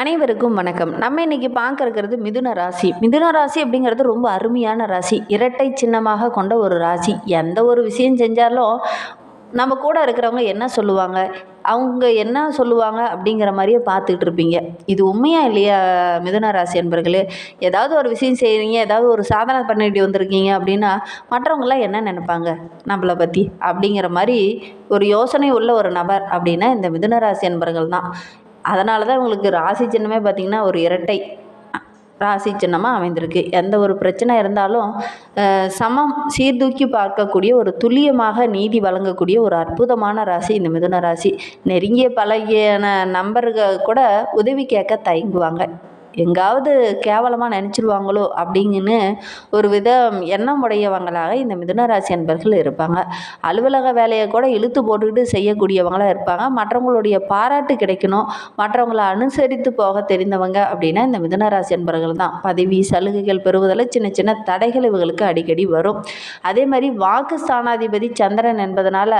அனைவருக்கும் வணக்கம். நம்ம இன்னைக்கு பார்க்க இருக்கிறது மிதுன ராசி. மிதுன ராசி அப்படிங்கிறது ரொம்ப அருமையான ராசி. இரட்டை சின்னமாக கொண்ட ஒரு ராசி. எந்த ஒரு விஷயம் செஞ்சாலும் நம்ம கூட இருக்கிறவங்க என்ன சொல்லுவாங்க? அவங்க என்ன சொல்லுவாங்க அப்படிங்கிற மாதிரியே பார்த்துக்கிட்டு இருப்பீங்க. இது உண்மையா இல்லையா மிதுன ராசி என்பர்களே ஏதாவது ஒரு விஷயம் செய்கிறீங்க ஏதாவது ஒரு சாதனை பண்ணிட்டு வந்திருக்கீங்க அப்படின்னா மற்றவங்களாம் என்ன நினைப்பாங்க? நம்மளை பற்றி அப்படிங்கிற மாதிரி ஒரு யோசனை உள்ள ஒரு நபர் அப்படின்னா இந்த மிதுன ராசி என்பர்கள் தான். அதனால தான் உங்களுக்கு ராசி சின்னமே பார்த்திங்கன்னா ஒரு இரட்டை ராசி சின்னமாக அமைந்திருக்கு. எந்த ஒரு பிரச்சனை இருந்தாலும் சமம் சீர்தூக்கி பார்க்கக்கூடிய ஒரு துல்லியமாக நீதி வழங்கக்கூடிய ஒரு அற்புதமான ராசி இந்த மிதுன ராசி. நெருங்கிய பழகியான நம்பர்கள் கூட உதவி கேட்க தயங்குவாங்க. எங்காவது கேவலமாக நினச்சிருவாங்களோ அப்படிங்கன்னு ஒரு வித எண்ணம் உடையவங்களாக இந்த மிதுன ராசி அன்பர்கள் இருப்பாங்க. அலுவலக வேலையை கூட இழுத்து போட்டுக்கிட்டு செய்யக்கூடியவங்களாக இருப்பாங்க. மற்றவங்களுடைய பாராட்டு கிடைக்கணும். மற்றவங்களை அனுசரித்து போக தெரிந்தவங்க அப்படின்னா இந்த மிதுன ராசி அன்பர்கள் தான். பதவி சலுகைகள் பெறுவதில் சின்ன சின்ன தடைகள் இவங்களுக்கு அடிக்கடி வரும். அதே மாதிரி வாக்கு ஸ்தானாதிபதி சந்திரன் என்பதனால்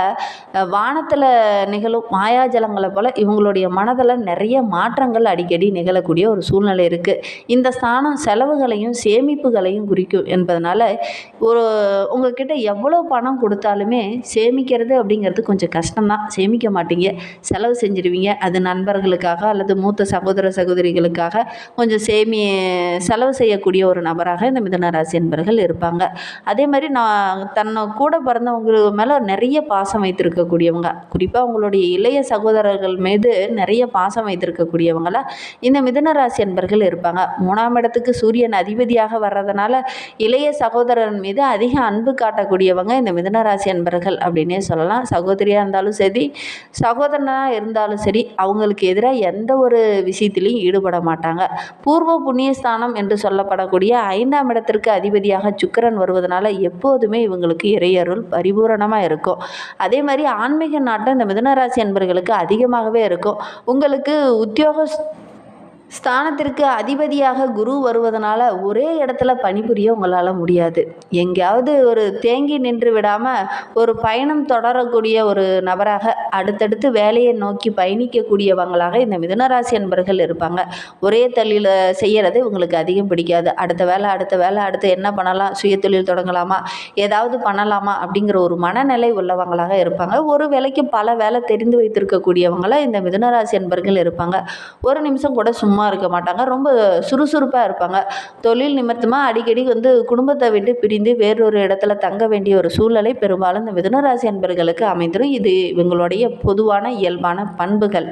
வானத்தில் நிகழும் மாயாஜலங்களை போல் இவங்களுடைய மனதில் நிறைய மாற்றங்கள் அடிக்கடி நிகழக்கூடிய ஒரு சூழ்நிலை இருக்குது இந்த ஸ்தானம் செலவுகளையும் சேமிப்புகளையும் குறிக்கும் என்பதனால ஒரு உங்ககிட்ட எவ்வளோ பணம் கொடுத்தாலுமே சேமிக்கிறது அப்படிங்கிறது கொஞ்சம் கஷ்டம்தான். சேமிக்க மாட்டீங்க. செலவு செஞ்சிருவீங்க. அது நண்பர்களுக்காக அல்லது மூத்த சகோதர சகோதரிகளுக்காக கொஞ்சம் சேமி செலவு செய்யக்கூடிய ஒரு நபராக இந்த மிதனராசி என்பர்கள் இருப்பாங்க. அதே மாதிரி நான் தன்னை கூட பிறந்தவங்க மேலே நிறைய பாசம் வைத்திருக்கக்கூடியவங்க குறிப்பாக அவங்களுடைய இளைய சகோதரர்கள் மீது நிறைய பாசம் வைத்திருக்கக்கூடியவங்களா இந்த மிதனராசி என்பர்கள் என்பர்கள் இருப்பாங்க. மூணாம் இடத்துக்கு சூரியன் அதிபதியாக வர்றதுனால இளைய சகோதரன் மீது அதிக அன்பு காட்டக்கூடியவங்க இந்த மிதன ராசி அன்பர்கள் அப்படின்னே சொல்லலாம். சகோதரியாக இருந்தாலும் சரி சகோதரனாக இருந்தாலும் சரி அவங்களுக்கு எதிராக எந்த ஒரு விஷயத்திலையும் ஈடுபட மாட்டாங்க. பூர்வ புண்ணியஸ்தானம் என்று சொல்லப்படக்கூடிய ஐந்தாம் இடத்திற்கு அதிபதியாக சுக்கரன் வருவதனால எப்போதுமே இவங்களுக்கு இறையருள் பரிபூரணமாக இருக்கும். அதே மாதிரி ஆன்மீக நாட்டம் இந்த மிதனராசி அன்பர்களுக்கு அதிகமாகவே இருக்கும். உங்களுக்கு உத்தியோக ஸ்தானத்திற்கு அதிபதியாக குரு வருவதனால ஒரே இடத்துல பணிபுரிய உங்களால் முடியாது. எங்கேயாவது ஒரு தேங்கி நின்று விடாமல் ஒரு பயணம் தொடரக்கூடிய ஒரு நபராக அடுத்தடுத்து வேலையை நோக்கி பயணிக்கக்கூடியவங்களாக இந்த மிதுனராசி அன்பர்கள் இருப்பாங்க. ஒரே தள்ளியில் செய்கிறது உங்களுக்கு அதிகம் பிடிக்காது. அடுத்த வேலை அடுத்த வேலை அடுத்து என்ன பண்ணலாம்? சுய தொழில் தொடங்கலாமா? ஏதாவது பண்ணலாமா? அப்படிங்கிற ஒரு மனநிலை உள்ளவங்களாக இருப்பாங்க. ஒரு வேலைக்கு பல வேலை தெரிந்து வைத்திருக்கக்கூடியவங்களாக இந்த மிதுனராசி அன்பர்கள் இருப்பாங்க. ஒரு நிமிஷம் கூட சும்மா சும்மா இருக்க மாட்டாங்க. ரொம்ப சுறுசுறுப்பாக இருப்பாங்க. தொழில் நிமித்தமாக அடிக்கடி வந்து குடும்பத்தை விட்டு பிரிந்து வேறொரு இடத்துல தங்க வேண்டிய ஒரு சூழ்நிலை பெரும்பாலும் இந்த மிதுனராசி அன்பர்களுக்கு அமைந்துடும் இது இவங்களுடைய பொதுவான இயல்பான பண்புகள்.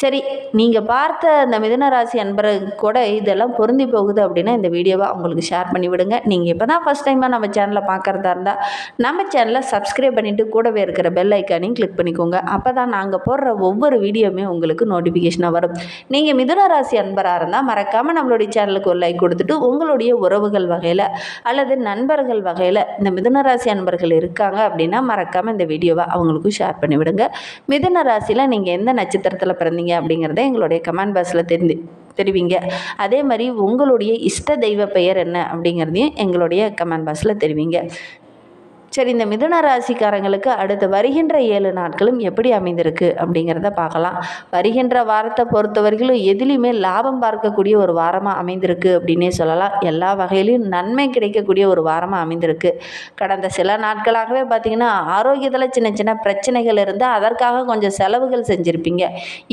சரி நீங்கள் பார்த்த அந்த மிதுன ராசி அன்பர்கள் கூட இதெல்லாம் பொருந்தி போகுது அப்படின்னா இந்த வீடியோவை அவங்களுக்கு ஷேர் பண்ணி விடுங்க. நீங்கள் இப்போ தான் ஃபஸ்ட் டைமாக நம்ம சேனலை பார்க்குறதா இருந்தால் நம்ம சேனலை சப்ஸ்கிரைப் பண்ணிவிட்டு கூடவே இருக்கிற பெல் ஐக்கானையும் கிளிக் பண்ணிக்கோங்க. அப்போ தான் நாங்கள் போடுற ஒவ்வொரு வீடியோவுமே உங்களுக்கு நோட்டிஃபிகேஷனாக வரும். நீங்கள் மிதுன ராசி அன்பராக இருந்தால் மறக்காமல் நம்மளுடைய சேனலுக்கு ஒரு லைக் கொடுத்துட்டு உங்களுடைய உறவுகள் வகையில் அல்லது நண்பர்கள் வகையில் இந்த மிதுன ராசி அன்பர்கள் இருக்காங்க அப்படின்னா மறக்காமல் இந்த வீடியோவை அவங்களுக்கும் ஷேர் பண்ணி விடுங்க. மிதுன ராசியில் நீங்கள் எந்த நட்சத்திரத்தில் பிறந்தீங்க அப்படிங்கிறத எங்களுடைய கமெண்ட் பாக்ஸில் தெரிந்து தெரிவிங்க. அதே மாதிரி உங்களுடைய இஷ்ட தெய்வ பெயர் என்ன அப்படிங்கிறதையும் எங்களுடைய கமெண்ட் பாக்ஸில் தெரிவிங்க. சரி இந்த மிதுன ராசிக்காரங்களுக்கு அடுத்து வருகின்ற ஏழு நாட்களும் எப்படி அமைந்திருக்கு அப்படிங்கிறத பார்க்கலாம். வருகின்ற வாரத்தை பொறுத்தவரையிலும் எதுலேயுமே லாபம் பார்க்கக்கூடிய ஒரு வாரமாக அமைந்திருக்கு அப்படின்னே சொல்லலாம். எல்லா வகையிலையும் நன்மை கிடைக்கக்கூடிய ஒரு வாரமாக அமைந்திருக்கு. கடந்த சில நாட்களாகவே பார்த்திங்கன்னா ஆரோக்கியத்தில் சின்ன சின்ன பிரச்சனைகள் இருந்தால் அதற்காக கொஞ்சம் செலவுகள் செஞ்சுருப்பீங்க.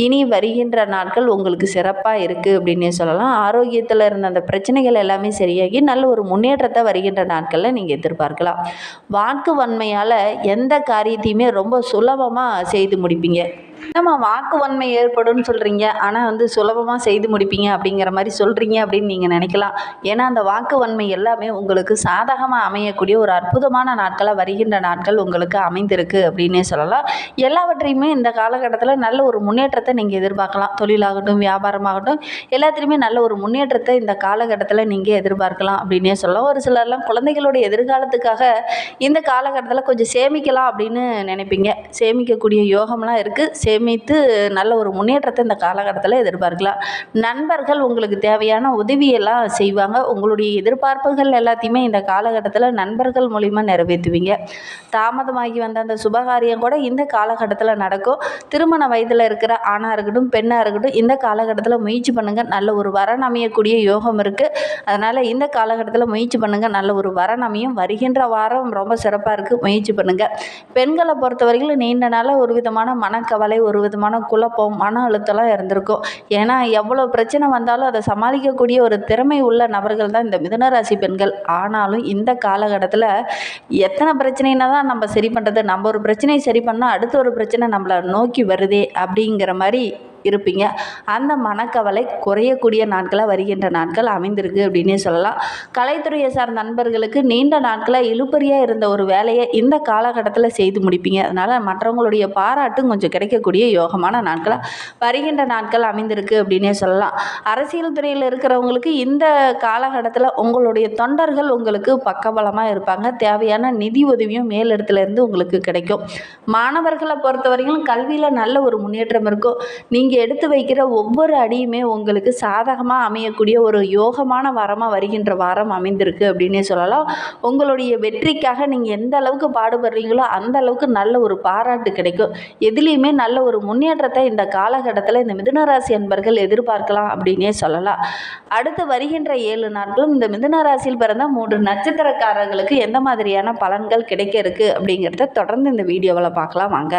இனி வருகின்ற நாட்கள் உங்களுக்கு சிறப்பாக இருக்குது அப்படின்னே சொல்லலாம். ஆரோக்கியத்தில் இருந்த அந்த பிரச்சனைகள் எல்லாமே சரியாகி நல்ல ஒரு முன்னேற்றத்தை வருகின்ற நாட்களில் நீங்கள் எதிர்பார்க்கலாம். வா வாக்கு வன்மையால் எந்த காரியத்தையுமே ரொம்ப சுலபமாக செய்து முடிப்பீங்க. நம்ம வாக்கு வன்மை ஏற்படும்னு சொல்கிறீங்க ஆனால் வந்து சுலபமாக செய்து முடிப்பீங்க அப்படிங்கிற மாதிரி சொல்கிறீங்க அப்படின்னு நீங்கள் நினைக்கலாம். ஏன்னா அந்த வாக்கு வன்மை எல்லாமே உங்களுக்கு சாதகமாக அமையக்கூடிய ஒரு அற்புதமான நாட்களாக வருகின்ற நாட்கள் உங்களுக்கு அமைந்திருக்கு அப்படின்னே சொல்லலாம். எல்லாவற்றையுமே இந்த காலகட்டத்தில் நல்ல ஒரு முன்னேற்றத்தை நீங்கள் எதிர்பார்க்கலாம். தொழிலாகட்டும் வியாபாரமாகட்டும் எல்லாத்துலேயுமே நல்ல ஒரு முன்னேற்றத்தை இந்த காலகட்டத்தில் நீங்கள் எதிர்பார்க்கலாம் அப்படின்னே சொல்லலாம். ஒரு சிலர்லாம் குழந்தைகளுடைய எதிர்காலத்துக்காக இந்த காலகட்டத்தில் கொஞ்சம் சேமிக்கலாம் அப்படின்னு நினைப்பீங்க. சேமிக்கக்கூடிய யோகம்லாம் இருக்குது சேமித்து நல்ல ஒரு முன்னேற்றத்தை இந்த காலகட்டத்தில் எதிர்பார்க்கலாம். நண்பர்கள் உங்களுக்கு தேவையான உதவியெல்லாம் செய்வாங்க. உங்களுடைய எதிர்பார்ப்புகள் எல்லாத்தையுமே இந்த காலகட்டத்தில் நண்பர்கள் மூலிமா நிறைவேற்றுவீங்க. தாமதமாகி வந்த அந்த சுபகாரியம் கூட இந்த காலகட்டத்தில் நடக்கும். திருமண வயதில் இருக்கிற ஆணாக இருக்கட்டும் பெண்ணாக இருக்கட்டும் இந்த காலகட்டத்தில் முயற்சி பண்ணுங்கள் நல்ல ஒரு வரன் அமையக்கூடிய யோகம் இருக்குது அதனால் இந்த காலகட்டத்தில் முயற்சி பண்ணுங்கள் நல்ல ஒரு வரன் அமையும். வருகின்ற வாரம் ரொம்ப சிறப்பாக இருக்குது முயற்சி பண்ணுங்கள் பெண்களை பொறுத்த வரைக்கும் நீண்ட நாளாக ஒரு விதமான மனக்கவலை ஒரு விதமான குழப்பம் மன அழுத்தம்லாம் இருந்திருக்கும். ஏன்னா எவ்வளோ பிரச்சனை வந்தாலும் அதை சமாளிக்கக்கூடிய ஒரு திறமை உள்ள நபர்கள் தான் இந்த மிதனராசி பெண்கள். ஆனாலும் இந்த காலகட்டத்தில் எத்தனை பிரச்சனைனா தான் நம்ம சரி பண்ணுறது நம்ம ஒரு பிரச்சனையை சரி பண்ணால் அடுத்த ஒரு பிரச்சனை நம்மளை நோக்கி வருதே அப்படிங்கிற மாதிரி இருப்பீங்க. அந்த மனக்கவலை குறையக்கூடிய நாட்களாக வருகின்ற நாட்கள் அமைந்திருக்கு அப்படின்னே சொல்லலாம். கலைத்துறையை சார்ந்த நண்பர்களுக்கு நீண்ட நாட்களாக இழுப்பறியாக இருந்த ஒரு வேலையை இந்த காலகட்டத்தில் செய்து முடிப்பீங்க. அதனால் மற்றவங்களுடைய பாராட்டும் கொஞ்சம் கிடைக்கக்கூடிய யோகமான நாட்களாக வருகின்ற நாட்கள் அமைந்திருக்கு அப்படின்னே சொல்லலாம். அரசியல் துறையில் இருக்கிறவங்களுக்கு இந்த காலகட்டத்தில் உங்களுடைய தொண்டர்கள் உங்களுக்கு பக்கபலமாக இருப்பாங்க. தேவையான நிதி உதவியும் மேலிடத்துலேருந்து உங்களுக்கு கிடைக்கும். மாணவர்களை பொறுத்தவரையிலும் கல்வியில் நல்ல ஒரு முன்னேற்றம் இருக்கும். நீங்கள் எடுத்து வைக்கிற ஒவ்வொரு அடியுமே உங்களுக்கு சாதகமாக அமையக்கூடிய ஒரு யோகமான வாரமாக வருகின்ற வாரம் அமைந்திருக்கு அப்படின்னே சொல்லலாம். உங்களுடைய வெற்றிக்காக நீங்கள் எந்த அளவுக்கு பாடுபடுறீங்களோ அந்த அளவுக்கு நல்ல ஒரு பாராட்டு கிடைக்கும். எதுலேயுமே நல்ல ஒரு முன்னேற்றத்தை இந்த காலகட்டத்தில் இந்த மிதுனராசி அன்பர்கள் எதிர்பார்க்கலாம் அப்படின்னே சொல்லலாம். அடுத்து வருகின்ற ஏழு நாட்களும் இந்த மிதுனராசியில் பிறந்த மூன்று நட்சத்திரக்காரர்களுக்கு எந்த மாதிரியான பலன்கள் கிடைக்க இருக்கு அப்படிங்கிறத தொடர்ந்து இந்த வீடியோவில் பார்க்கலாம். வாங்க.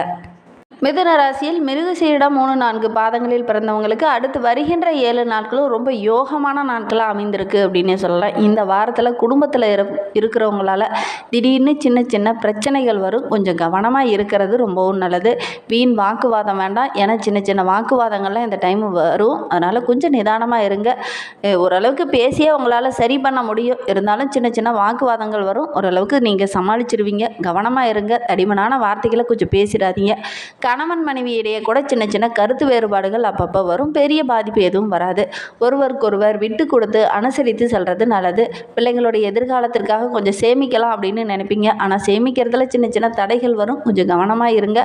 மிதுன ராசியில் மிருகசீரிடம் மூணு நான்கு பாதங்களில் பிறந்தவங்களுக்கு அடுத்து வருகின்ற ஏழு நாட்களும் ரொம்ப யோகமான நாட்களாக அமைந்திருக்கு அப்படின்னே சொல்லலாம். இந்த வாரத்தில் குடும்பத்தில் இரு இருக்கிறவங்களால திடீர்னு சின்ன சின்ன பிரச்சனைகள் வரும். கொஞ்சம் கவனமாக இருக்கிறது ரொம்பவும் நல்லது. வீண் வாக்குவாதம் வேண்டாம். ஏன்னா சின்ன சின்ன வாக்குவாதங்கள்லாம் இந்த டைம் வரும். அதனால் கொஞ்சம் நிதானமாக இருங்க. ஓரளவுக்கு பேசியே உங்களால் சரி பண்ண முடியும். இருந்தாலும் சின்ன சின்ன வாக்குவாதங்கள் வரும். ஓரளவுக்கு நீங்கள் சமாளிச்சிருவீங்க. கவனமாக இருங்க. தடிமனான வார்த்தைகளை கொஞ்சம் பேசிடாதீங்க. கணவன் மனைவி இடையே கூட சின்ன சின்ன கருத்து வேறுபாடுகள் அப்பப்போ வரும். பெரிய பாதிப்பு எதுவும் வராது. ஒருவருக்கொருவர் விட்டு கொடுத்து அனுசரித்து செல்வது நல்லது. பிள்ளைங்களுடைய எதிர்காலத்திற்காக கொஞ்சம் சேமிக்கலாம் அப்படின்னு நினைப்பீங்க. ஆனால் சேமிக்கிறதுல சின்ன சின்ன தடைகள் வரும். கொஞ்சம் கவனமாக இருங்க.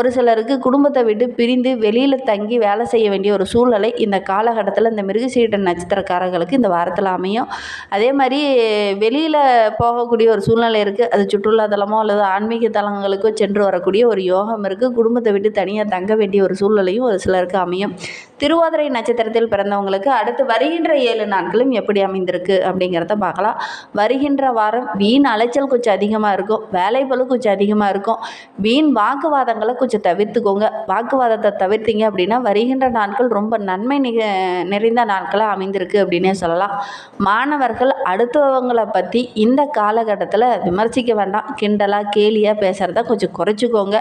ஒரு சிலருக்கு குடும்பத்தை விட்டு பிரிந்து வெளியில் தங்கி வேலை செய்ய வேண்டிய ஒரு சூழ்நிலை இந்த காலகட்டத்தில் இந்த மிருகசீட்ட நட்சத்திரக்காரர்களுக்கு இந்த வாரத்தில் அமையும். அதே மாதிரி வெளியில் போகக்கூடிய ஒரு சூழ்நிலை இருக்குது அது சுற்றுலா தலமோ அல்லது ஆன்மீக தலங்களுக்கோ சென்று வரக்கூடிய ஒரு யோகம் இருக்குது குடும்பத்தை விட்டு தனியாக தங்க வேண்டிய ஒரு சூழ்நிலையும் ஒரு சிலருக்கு அமையும். திருவாதிரை நட்சத்திரத்தில் பிறந்தவங்களுக்கு அடுத்து வருகின்ற ஏழு நாட்களும் எப்படி அமைந்திருக்கு அப்படிங்கிறத பார்க்கலாம். வருகின்ற வாரம் வீண் அலைச்சல் கொஞ்சம் அதிகமாக இருக்கும். வேலை பளு கொஞ்சம் அதிகமாக இருக்கும். வீண் வாக்குவாதங்களை கொஞ்சம் தவிர்த்துக்கோங்க. வாக்குவாதத்தை தவிர்த்தீங்க அப்படின்னா வருகின்ற நாட்கள் ரொம்ப நன்மை நிக நிறைந்த நாட்களாக அமைந்திருக்கு அப்படின்னே சொல்லலாம். மாணவர்கள் அடுத்தவங்களை பற்றி இந்த காலகட்டத்தில் விமர்சிக்க வேண்டாம். கிண்டலாக கேலியாக பேசுகிறத கொஞ்சம் குறைச்சிக்கோங்க.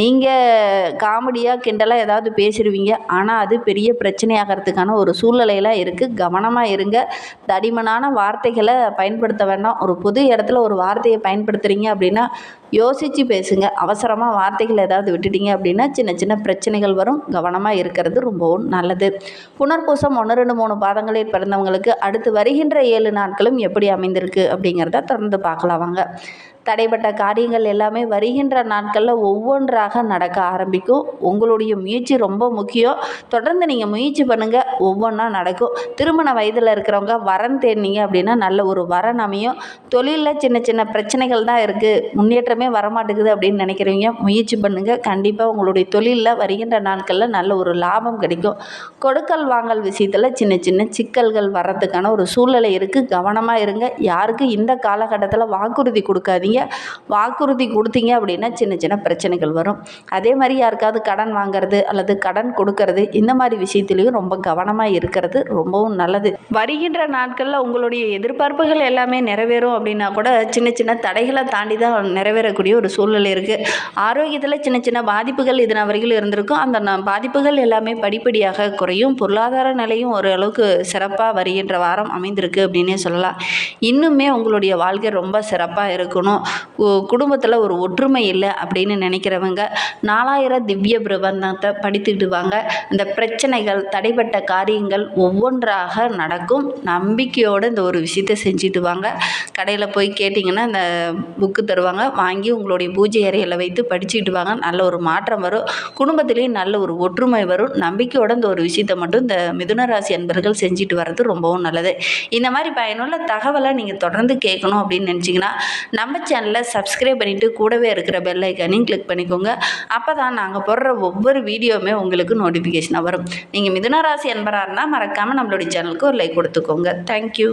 நீங்கள் காமெடியாக கிண்டலாக ஏதாவது பேசிடுவீங்க. ஆனால் அது பெரிய பிரச்சனையாகிறதுக்கான ஒரு சூழ்நிலையெல்லாம் இருக்குது கவனமாக இருங்க. தடிமனான வார்த்தைகளை பயன்படுத்த வேண்டாம். ஒரு பொது இடத்துல ஒரு வார்த்தையை பயன்படுத்துகிறீங்க அப்படின்னா யோசித்து பேசுங்க. அவசரமாக வார்த்தைகள் ஏதாவது விட்டுட்டீங்க அப்படின்னா சின்ன சின்ன பிரச்சனைகள் வரும். கவனமாக இருக்கிறது ரொம்பவும் நல்லது. புனர்பூசம் ஒன்று ரெண்டு மூணு பாதங்களில் பிறந்தவங்களுக்கு அடுத்து வருகின்ற ஏழு நாட்களும் எப்படி அமைந்திருக்கு அப்படிங்கிறத தொடர்ந்து பார்க்கலாம் வாங்க. தடைப்பட்ட காரியங்கள் எல்லாமே வருகின்ற நாட்களில் ஒவ்வொன்றாக நடக்க ஆரம்பிக்கும். உங்களுடைய முயற்சி ரொம்ப முக்கியம். தொடர்ந்து நீங்கள் முயற்சி பண்ணுங்கள் ஒவ்வொன்றா நடக்கும். திருமண வயதில் இருக்கிறவங்க வரன் தேடினீங்க அப்படின்னா நல்ல ஒரு வரன் அமையும். தொழிலில் சின்ன சின்ன பிரச்சனைகள் தான் இருக்குது முன்னேற்றமே வரமாட்டேங்குது அப்படின்னு நினைக்கிறவங்க முயற்சி பண்ணுங்கள் கண்டிப்பாக உங்களுடைய தொழிலில் வருகின்ற நாட்களில் நல்ல ஒரு லாபம் கிடைக்கும். கொடுக்கல் வாங்கல் விஷயத்தில் சின்ன சின்ன சிக்கல்கள் வர்றதுக்கான ஒரு சூழ்நிலை இருக்குது கவனமாக இருங்க. யாருக்கும் இந்த காலகட்டத்தில் வாக்குறுதி கொடுக்காதீங்க. வாக்குறுதி கொடுத்தீங்க அப்படின்னா சின்ன சின்ன பிரச்சனைகள் வரும். அதே மாதிரி யாருக்காவது கடன் வாங்குறது அல்லது கடன் கொடுக்கறது இந்த மாதிரி விஷயத்துலையும் ரொம்ப கவனமாக இருக்கிறது ரொம்பவும் நல்லது. வருகின்ற நாட்களில் உங்களுடைய எதிர்பார்ப்புகள் எல்லாமே நிறைவேறும் அப்படின்னா கூட சின்ன சின்ன தடைகளை தாண்டி தான் நிறைவேறக்கூடிய ஒரு சூழ்நிலை இருக்குது ஆரோக்கியத்தில் சின்ன சின்ன பாதிப்புகள் இதன வரைக்கும் இருந்திருக்கும். அந்த பாதிப்புகள் எல்லாமே படிப்படியாக குறையும். பொருளாதார நிலையும் ஓரளவுக்கு சிறப்பாக வருகின்ற வாரம் அமைந்திருக்கு அப்படின்னே சொல்லலாம். இன்னுமே உங்களுடைய வாழ்க்கை ரொம்ப சிறப்பாக இருக்கணும். குடும்பத்தில் ஒரு ஒற்றுமை இல்லை அப்படின்னு நினைக்கிறவங்க நாலாயிரம் திவ்ய பிரபந்தத்தை படித்துக்கிட்டு வாங்க. இந்த பிரச்சனைகள் தடைப்பட்ட காரியங்கள் ஒவ்வொன்றாக நடக்கும். நம்பிக்கையோடு இந்த ஒரு விஷயத்தை செஞ்சுட்டு வாங்க. கடையில் போய் கேட்டிங்கன்னா இந்த புக்கு தருவாங்க. வாங்கி வாங்கி உங்களுடைய பூஜை அறையில் வைத்து படிச்சுட்டு வாங்க. நல்ல ஒரு மாற்றம் வரும். குடும்பத்திலேயும் நல்ல ஒரு ஒற்றுமை வரும். நம்பிக்கையோட இந்த ஒரு விஷயத்தை மட்டும் இந்த மிதுன ராசி அன்பர்கள் செஞ்சுட்டு வர்றது ரொம்பவும் நல்லது. இந்த மாதிரி பயனுள்ள தகவலை நீங்கள் தொடர்ந்து கேட்கணும் அப்படின்னு நினச்சிங்கன்னா நம்ம சேனலை சப்ஸ்கிரைப் பண்ணிவிட்டு கூடவே இருக்கிற பெல் ஐக்கானையும் கிளிக் பண்ணிக்கோங்க. அப்போ தான் நாங்கள் போடுற ஒவ்வொரு வீடியோவுமே உங்களுக்கு நோட்டிஃபிகேஷனாக வரும். நீங்கள் மிதுன ராசி அன்பராக இருந்தால் மறக்காமல் நம்மளுடைய சேனலுக்கு ஒரு லைக் கொடுத்துக்கோங்க. தேங்க்யூ